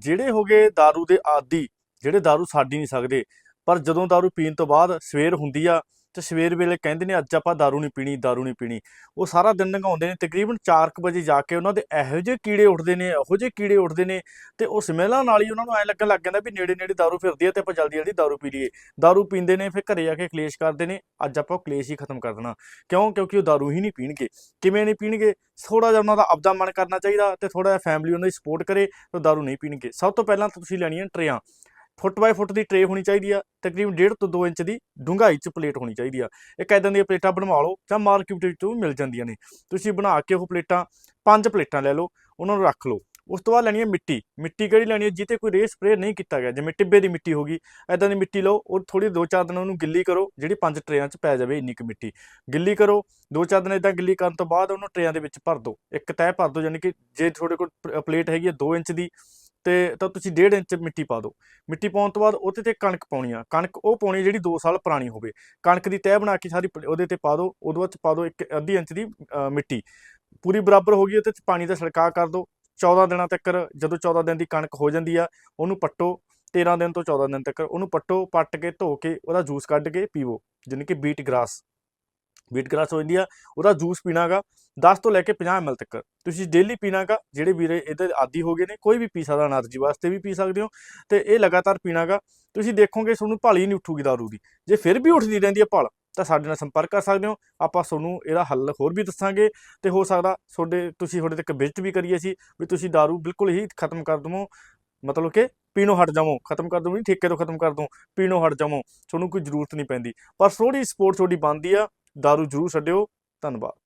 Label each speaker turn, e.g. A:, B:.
A: ਜਿਹੜੇ ਹੋਗੇ दारू ਦੇ ਆਦੀ ਜਿਹੜੇ दारू ਛੱਡ ਹੀ ਨਹੀਂ ਸਕਦੇ ਪਰ ਜਦੋਂ दारू ਪੀਣ ਤੋਂ ਬਾਅਦ ਸਵੇਰ ਹੁੰਦੀ ਆ ਤੇ ਸਵੇਰ ਵੇਲੇ ਕਹਿੰਦੇ ਨੇ ਅੱਜ ਆਪਾਂ दारू ਨਹੀਂ ਪੀਣੀ दारू ਨਹੀਂ ਪੀਣੀ ਉਹ ਸਾਰਾ ਦਿਨ ਲੰਘਾਉਂਦੇ ਨੇ ਤਕਰੀਬਨ 4:00 ਵਜੇ ਜਾ ਕੇ ਉਹਨਾਂ ਦੇ ਇਹੋ ਜਿਹੇ ਕੀੜੇ ਉੱਠਦੇ ਨੇ ਇਹੋ ਜਿਹੇ ਕੀੜੇ ਉੱਠਦੇ ਨੇ ਤੇ ਉਹ ਸਮੈਲਾਂ ਨਾਲ ਹੀ ਉਹਨਾਂ ਨੂੰ ਐ ਲੱਗਣ ਲੱਗ ਜਾਂਦਾ ਵੀ ਨੇੜੇ ਨੇੜੇ दारू ਫਿਰਦੀ ਹੈ ਤੇ ਆਪਾਂ ਜਲਦੀ ਜਲਦੀ दारू ਪੀ ਲਈਏ दारू ਪੀਂਦੇ ਨੇ ਫਿਰ ਘਰੇ ਆ ਕੇ ਕਲੇਸ਼ ਕਰਦੇ ਨੇ ਅੱਜ ਆਪਾਂ ਉਹ ਕਲੇਸ਼ ਹੀ ਖਤਮ ਕਰ ਦੇਣਾ ਕਿਉਂ ਕਿਉਂਕਿ ਉਹ दारू ਹੀ ਨਹੀਂ ਪੀਣਗੇ ਕਿਵੇਂ ਨਹੀਂ ਪੀਣਗੇ ਥੋੜਾ ਜਿਹਾ ਉਹਨਾਂ ਦਾ ਆਪਦਾ ਮਨ ਕਰਨਾ ਚਾਹੀਦਾ ਤੇ ਥੋੜਾ ਜਿਹਾ ਫੈਮਿਲੀ ਉਹਨਾਂ ਦੀ ਸਪੋਰਟ ਕਰੇ ਤਾਂ दारू ਨਹੀਂ ਪੀਣਗੇ ਸਭ ਤੋਂ ਪਹਿਲਾਂ ਤਾਂ ਤੁਸੀਂ ਲੈਣੀਆਂ ਟਰੇਆਂ ਫੁੱਟ ਬਾਈ ਫੁੱਟ ਦੀ ਟਰੇ ਹੋਣੀ ਚਾਹੀਦੀ ਆ, ਤਕਰੀਬਨ 1.5 ਤੋਂ 2 ਇੰਚ ਦੀ ਡੂੰਘਾਈ 'ਚ ਪਲੇਟ ਹੋਣੀ ਚਾਹੀਦੀ ਆ। ਇੱਕ ਐਦਾਂ ਦੀਆਂ ਪਲੇਟਾਂ ਬਣਵਾ ਲਓ ਜਾਂ ਮਾਰਕੀਟ ਵਿੱਚੋਂ ਮਿਲ ਜਾਂਦੀਆਂ ਨੇ। ਤੁਸੀਂ ਬਣਾ ਕੇ ਉਹ ਪਲੇਟਾਂ, ਪੰਜ ਪਲੇਟਾਂ ਲੈ ਲਓ, ਉਹਨਾਂ ਨੂੰ ਰੱਖ ਲਓ। ਉਸ ਤੋਂ ਬਾਅਦ ਲੈਣੀ ਹੈ ਮਿੱਟੀ। ਮਿੱਟੀ ਕਿਹੜੀ ਲੈਣੀ ਹੈ ਜਿੱਤੇ ਕੋਈ ਰੇ ਸਪਰੇ ਨਹੀਂ ਕੀਤਾ ਗਿਆ। ਜਿਵੇਂ ਟਿੱਬੇ ਦੀ ਮਿੱਟੀ ਹੋਗੀ ਐਦਾਂ ਦੀ ਮਿੱਟੀ ਲਓ, ਉਹ ਥੋੜੀ 2-4 ਦਿਨ ਉਹਨੂੰ ਗਿੱਲੀ ਕਰੋ, ਜਿਹੜੀ ਪੰਜ ਟਰੇਆਂ 'ਚ ਪੈ ਜਾਵੇ ਇੰਨੀ ਕੁ ਮਿੱਟੀ। ਗਿੱਲੀ ਕਰੋ 2-4 ਦਿਨ ਇਦਾਂ ਗਿੱਲੀ ਕਰਨ ਤੋਂ ਬਾਅਦ ਉਹਨੂੰ ਟਰੇਆਂ ਦੇ ਵਿੱਚ ਭਰ ਦਿਓ। ਇੱਕ ਤੈਅ ਭਰ ਦਿਓ, ਯਾਨੀ ਕਿ ਜੇ ਤੁਹਾਡੇ ਕੋਲ ਪਲੇਟ ਹੈਗੀ ਹੈ 2 ਇੰਚ ਦੀ ਤੇ ਤਾਂ ਤੁਸੀਂ 1.5 ਇੰਚ ਮਿੱਟੀ ਪਾ ਦਿਓ। ਮਿੱਟੀ ਪਾਉਣ ਤੋਂ ਬਾਅਦ ਉਹਦੇ ਤੇ ਕਣਕ ਪਾਉਣੀ ਆ। ਕਣਕ ਉਹ ਪਾਉਣੀ ਜਿਹੜੀ 2 ਸਾਲ ਪੁਰਾਣੀ ਹੋਵੇ। ਕਣਕ ਦੀ ਤਹਿ ਬਣਾ ਕੇ ਸਾਰੀ ਉਹਦੇ ਤੇ ਪਾ ਦਿਓ। ਉਹਦੇ ਵਿੱਚ ਪਾ ਦਿਓ ਇੱਕ ਅੱਧੀ ਇੰਚ ਦੀ ਮਿੱਟੀ। ਪੂਰੀ ਬਰਾਬਰ ਹੋ ਗਈ ਉਹਦੇ ਚ, ਪਾਣੀ ਦਾ ਛਿੜਕਾਅ ਕਰ ਦਿਓ। 14 ਦਿਨਾਂ ਤੱਕ ਜਦੋਂ 14 ਦਿਨ ਦੀ ਕਣਕ ਹੋ ਜਾਂਦੀ ਆ, ਉਹਨੂੰ ਪੱਟੋ। 13 ਦਿਨ ਤੋਂ 14 ਦਿਨ ਤੱਕ ਉਹਨੂੰ ਪੱਟੋ, ਪੱਟ ਕੇ ਧੋ ਕੇ ਉਹਦਾ ਜੂਸ ਕੱਢ ਕੇ ਪੀਵੋ। ਜਿਵੇਂ ਕਿ ਬੀਟ ਗ੍ਰਾਸ। ਵੇਟ ਕਲਾਸ ਹੋ ਜਾਂਦੀ ਆ, ਉਹਦਾ ਜੂਸ ਪੀਣਾਗਾ 10 ਤੋਂ ਲੈ ਕੇ 50 ml ਤੱਕ। ਤੁਸੀਂ ਡੇਲੀ ਪੀਣਾਗਾ, ਜਿਹੜੇ ਵੀਰੇ ਇਹਦੇ ਆਦੀ ਹੋ ਗਏ ਨੇ, ਕੋਈ ਵੀ ਪੀ ਸਕਦਾ એનર્ਜੀ ਵਾਸਤੇ ਵੀ ਪੀ ਸਕਦੇ ਹੋ, ਤੇ ਇਹ ਲਗਾਤਾਰ ਪੀਣਾਗਾ। ਤੁਸੀਂ ਦੇਖੋਗੇ ਤੁਹਾਨੂੰ ਭਾਲੀ ਨਹੀਂ ਉੱਠੂਗੀ ਦਾਰੂ ਦੀ। ਜੇ ਫਿਰ ਵੀ ਉੱਠਦੀ ਰਹਿੰਦੀ ਹੈ ਭਾਲ, ਤਾਂ ਸਾਡੇ ਨਾਲ ਸੰਪਰਕ ਕਰ ਸਕਦੇ ਹੋ। ਆਪਾਂ ਤੁਹਾਨੂੰ ਇਹਦਾ ਹੱਲ ਹੋਰ ਵੀ ਦੱਸਾਂਗੇ, ਤੇ ਹੋ ਸਕਦਾ ਤੁਹਾਡੇ, ਤੁਸੀਂ ਤੁਹਾਡੇ ਤੱਕ ਵਿਜ਼ਿਟ ਵੀ ਕਰੀਏ ਸੀ ਵੀ ਤੁਸੀਂ ਦਾਰੂ ਬਿਲਕੁਲ ਹੀ ਖਤਮ ਕਰ ਦਵੋ। ਮਤਲਬ ਕਿ ਪੀਣੋ ਹਟ ਜਾਵੋ, ਖਤਮ ਕਰ ਦਵੋ, ਨਹੀਂ ਠੇਕੇ ਤੋਂ ਖਤਮ ਕਰ ਦਵੋ, ਪੀਣੋ ਹਟ ਜਾਵੋ, ਤੁਹਾਨੂੰ ਕੋਈ ਜ਼ਰੂਰਤ ਨਹੀਂ ਪੈਂਦੀ। ਪਰ ਥੋੜੀ ਸਪੋਰਟ ਤੁਹਾਡੀ ਬੰਦੀ ਆ ਦਾਰੂ ਜ਼ਰੂਰ ਛੱਡਿਓ ਧੰਨਵਾਦ